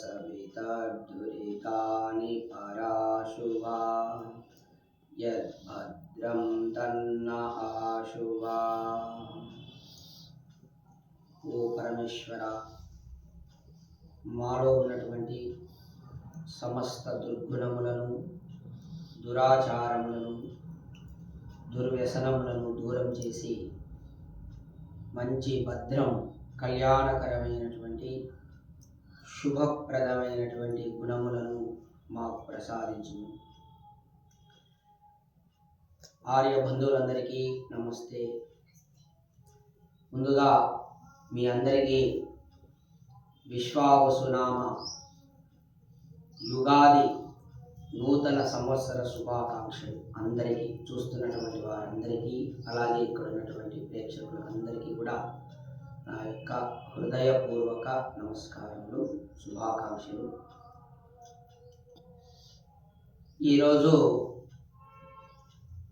सवितर्दुरितानि पराशुवा यद्भद्रं तन्न आशुवा ఓ పరమేశ్వర మాలో ఉన్నటువంటి సమస్త దుర్గుణములను దురాచారములను దుర్వ్యసనములను దూరం చేసి మంచి భద్రం కళ్యాణకరమైనటువంటి శుభప్రదమైనటువంటి గుణములను మాకు ప్రసాదించును ఆర్య బంధువులందరికీ నమస్తే. ముందుగా మీ అందరికీ విశ్వావసునామ యుగాది నూతన సంవత్సర శుభాకాంక్షలు అందరికీ చూస్తున్నటువంటి వారందరికీ అలాగే ఇక్కడ ఉన్నటువంటి ప్రేక్షకులు అందరికీ కూడా నా యొక్క హృదయపూర్వక నమస్కారములు శుభాకాంక్షలు. ఈరోజు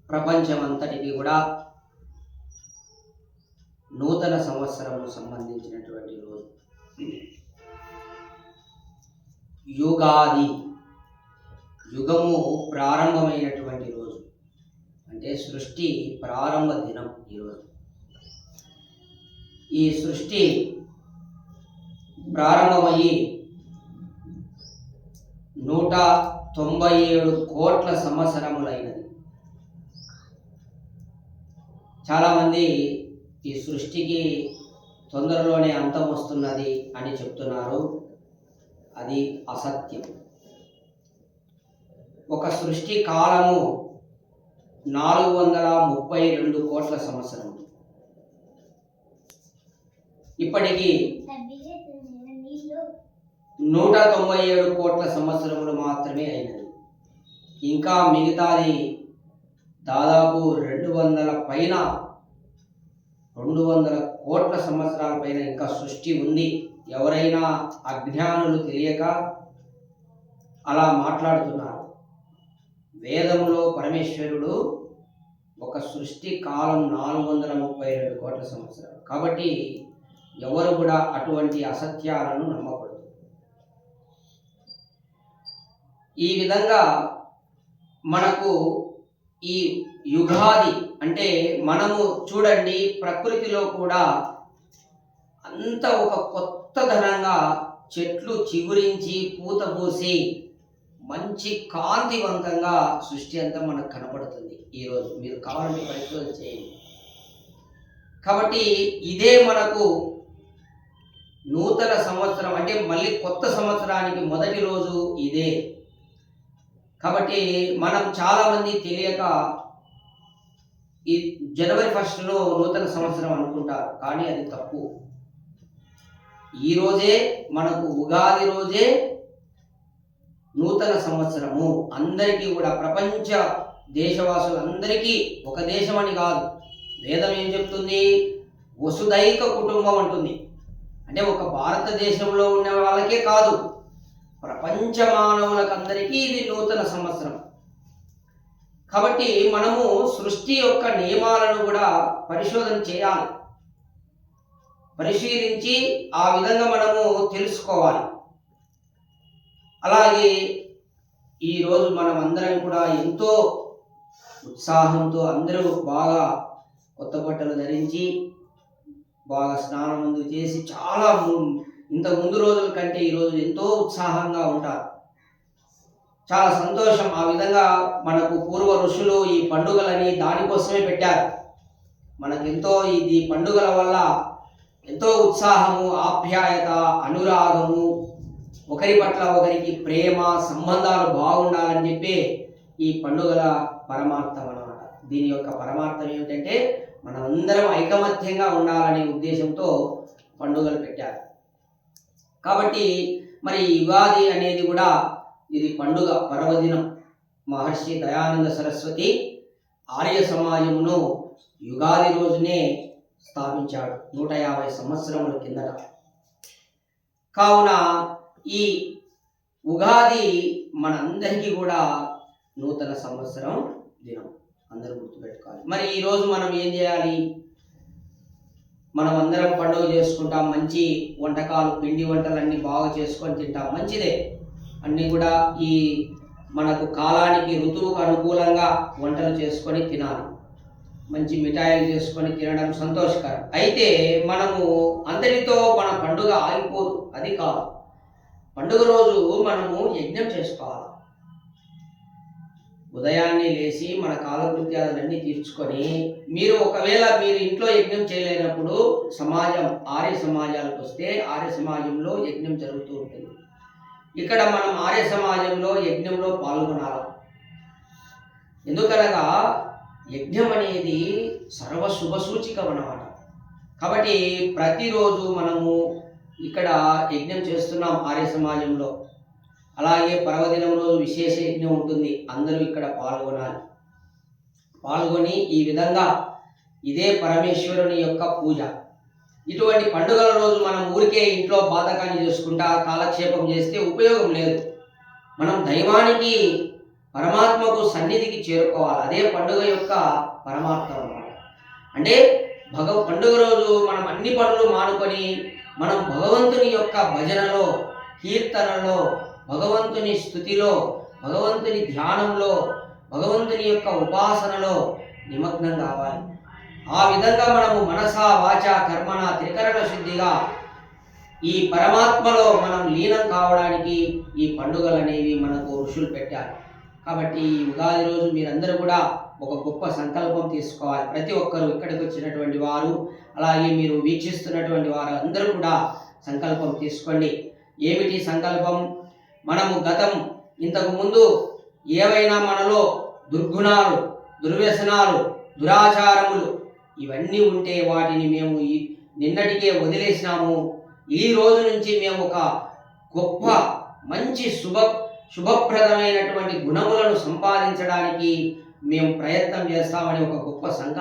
ప్రపంచమంతటికి కూడా నూతన సంవత్సరము సంబంధించినటువంటి రోజు. యుగాది యుగము ప్రారంభమైనటువంటి రోజు. అంటే సృష్టి ప్రారంభ దినం ఈరోజు. ఈ సృష్టి ప్రారంభమయ్యి నూట తొంభై ఏడు కోట్ల సంవత్సరములైనది. చాలామంది ఈ సృష్టికి తొందరలోనే అంతం వస్తున్నది అని చెప్తున్నారు. అది అసత్యం. ఒక సృష్టి కాలము నాలుగు వందల ముప్పై రెండు కోట్ల సంవత్సరం ఇప్పటికీ నూట తొంభై ఏడు కోట్ల సంవత్సరములు మాత్రమే అయినది. ఇంకా మిగతాది దాదాపు రెండు వందల పైన రెండు వందల కోట్ల సంవత్సరాల పైన ఇంకా సృష్టి ఉంది. ఎవరైనా అజ్ఞానులు తెలియక అలా మాట్లాడుతున్నారు. వేదములో పరమేశ్వరుడు ఒక సృష్టి కాలం నాలుగు వందల ముప్పై రెండు కోట్ల సంవత్సరాలు. కాబట్టి ఎవరు కూడా అటువంటి అసత్యాలను నమ్మకూడదు. ఈ విధంగా మనకు ఈ యుగాది అంటే మనము చూడండి ప్రకృతిలో కూడా అంత ఒక కొత్త ధనంగా చెట్లు చిగురించి పూత పూసి మంచి కాంతివంతంగా సృష్టి అంతా మనకు కనపడుతుంది ఈరోజు. మీరు కావాలంటే పరిశోధన చేయండి. కాబట్టి ఇదే మనకు నూతన సంవత్సరం అంటే మళ్ళీ కొత్త సంవత్సరానికి మొదటి రోజు ఇదే. కాబట్టి మనం చాలామంది తెలియక ఈ జనవరి ఫస్ట్లో నూతన సంవత్సరం అనుకుంటారు కానీ అది తప్పు. ఈరోజే మనకు ఉగాది రోజే నూతన సంవత్సరము. అందరికీ కూడా ప్రపంచ దేశవాసులందరికీ ఒక దేశం అని కాదు. వేదం ఏం చెప్తుంది? వసుదైక కుటుంబం అంటుంది. అంటే ఒక భారతదేశంలో ఉన్న వాళ్ళకే కాదు. ప్రపంచ మానవులకందరికీ ఇది నూతన సంవత్సరం. కాబట్టి మనము సృష్టి యొక్క నియమాలను కూడా పరిశోధన చేయాలి. పరిశీలించి ఆ విధంగా మనము తెలుసుకోవాలి. అలాగే ఈరోజు మనం అందరం కూడా ఎంతో ఉత్సాహంతో అందరూ బాగా కొత్త బట్టలు ధరించి బాగా స్నానం ముందు చేసి చాలా ఇంత ముందు రోజుల కంటే ఈరోజు ఎంతో ఉత్సాహంగా ఉంటారు. చాలా సంతోషం. ఆ విధంగా మనకు పూర్వ ఋషులు ఈ పండుగలని దానికోసమే పెట్టారు. మనకెంతో ఈ ఇది పండుగల వల్ల ఎంతో ఉత్సాహము ఆప్యాయత అనురాగము ఒకరి పట్ల ఒకరికి ప్రేమ సంబంధాలు బాగుండాలని చెప్పి ఈ పండుగల పరమార్థం అనమాట దీని యొక్క పరమార్థం ఏమిటంటే మనమందరం ఐకమత్యంగా ఉండాలనే ఉద్దేశంతో పండుగలు పెట్టారు. కాబట్టి మరి యుగాది అనేది కూడా ఇది పండుగ పర్వదినం. మహర్షి దయానంద సరస్వతి ఆర్య సమాజమును యుగాది రోజునే స్థాపించాడు నూట యాభై సంవత్సరముల కిందట. కావున ఈ ఉగాది మనందరికీ కూడా నూతన సంవత్సరం దినం. అందరూ గుర్తుపెట్టుకోవాలి. మరి ఈరోజు మనం ఏం చేయాలి? మనం అందరం పండుగ చేసుకుంటాం మంచి వంటకాలు పిండి వంటలు అన్నీ బాగా చేసుకొని తింటాం. మంచిదే. అన్నీ కూడా ఈ మనకు కాలానికి ఋతువుకు అనుకూలంగా వంటలు చేసుకొని తినాలి. మంచి మిఠాయిలు చేసుకొని తినడం సంతోషకరం. అయితే మనము అందరితో మన పండుగ ఆగిపోదు. అది కాదు. పండుగ రోజు మనము యజ్ఞం చేసుకోవాలి. ఉదయాన్నే లేచి మన కాలకృత్యాలన్నీ తీర్చుకొని మీరు ఒకవేళ మీరు ఇంట్లో యజ్ఞం చేయలేనప్పుడు సమాజం ఆర్య సమాజాలకు వస్తే ఆర్య సమాజంలో యజ్ఞం జరుగుతూ ఉంటుంది. ఇక్కడ మనం ఆర్య సమాజంలో యజ్ఞంలో పాల్గొనాలి? ఎందుకనగా యజ్ఞం అనేది సర్వ శుభసూచికం అన్నమాట. కాబట్టి ప్రతిరోజు మనము ఇక్కడ యజ్ఞం చేస్తున్నాం ఆర్య సమాజంలో. అలాగే పర్వదినం రోజు విశేష యజ్ఞం ఉంటుంది. అందరూ ఇక్కడ పాల్గొనాలి. పాల్గొని ఈ విధంగా ఇదే పరమేశ్వరుని యొక్క పూజ. ఇటువంటి పండుగల రోజు మనం ఊరికే ఇంట్లో బాధకాన్ని చేసుకుంటా కాలక్షేపం చేస్తే ఉపయోగం లేదు. మనం దైవానికి పరమాత్మకు సన్నిధికి చేరుకోవాలి. అదే పండుగ యొక్క పరమార్థం అన్నమాట. అంటే భగవ పండుగ రోజు మనం అన్ని పనులు మానుకొని మనం భగవంతుని యొక్క భజనలో కీర్తనలో భగవంతుని స్థుతిలో భగవంతుని ధ్యానంలో భగవంతుని యొక్క ఉపాసనలో నిమగ్నం కావాలి. ఆ విధంగా మనము మనస వాచ కర్మణ త్రికరణ శుద్ధిగా ఈ పరమాత్మలో మనం లీనం కావడానికి ఈ పండుగలు అనేవి మనకు ఋషులు పెట్టారు. కాబట్టి ఈ ఉగాది రోజు మీరందరూ కూడా ఒక గొప్ప సంకల్పం తీసుకోవాలి. ప్రతి ఒక్కరు ఇక్కడికి వచ్చినటువంటి వారు అలాగే మీరు వీక్షిస్తున్నటువంటి వారు అందరూ కూడా సంకల్పం తీసుకోండి. ఏమిటి సంకల్పం? మనము గతం ఇంతకు ముందు ఏవైనా మనలో దుర్గుణాలు దుర్వ్యసనాలు దురాచారములు ఇవన్నీ ఉంటే వాటిని మేము ఈ నిన్నటికే వదిలేసినాము. ఈ రోజు నుంచి మేము ఒక గొప్ప మంచి శుభ శుభప్రదమైనటువంటి గుణములను సంపాదించడానికి మేము ప్రయత్నం చేస్తామని ఒక గొప్ప సంకల్పం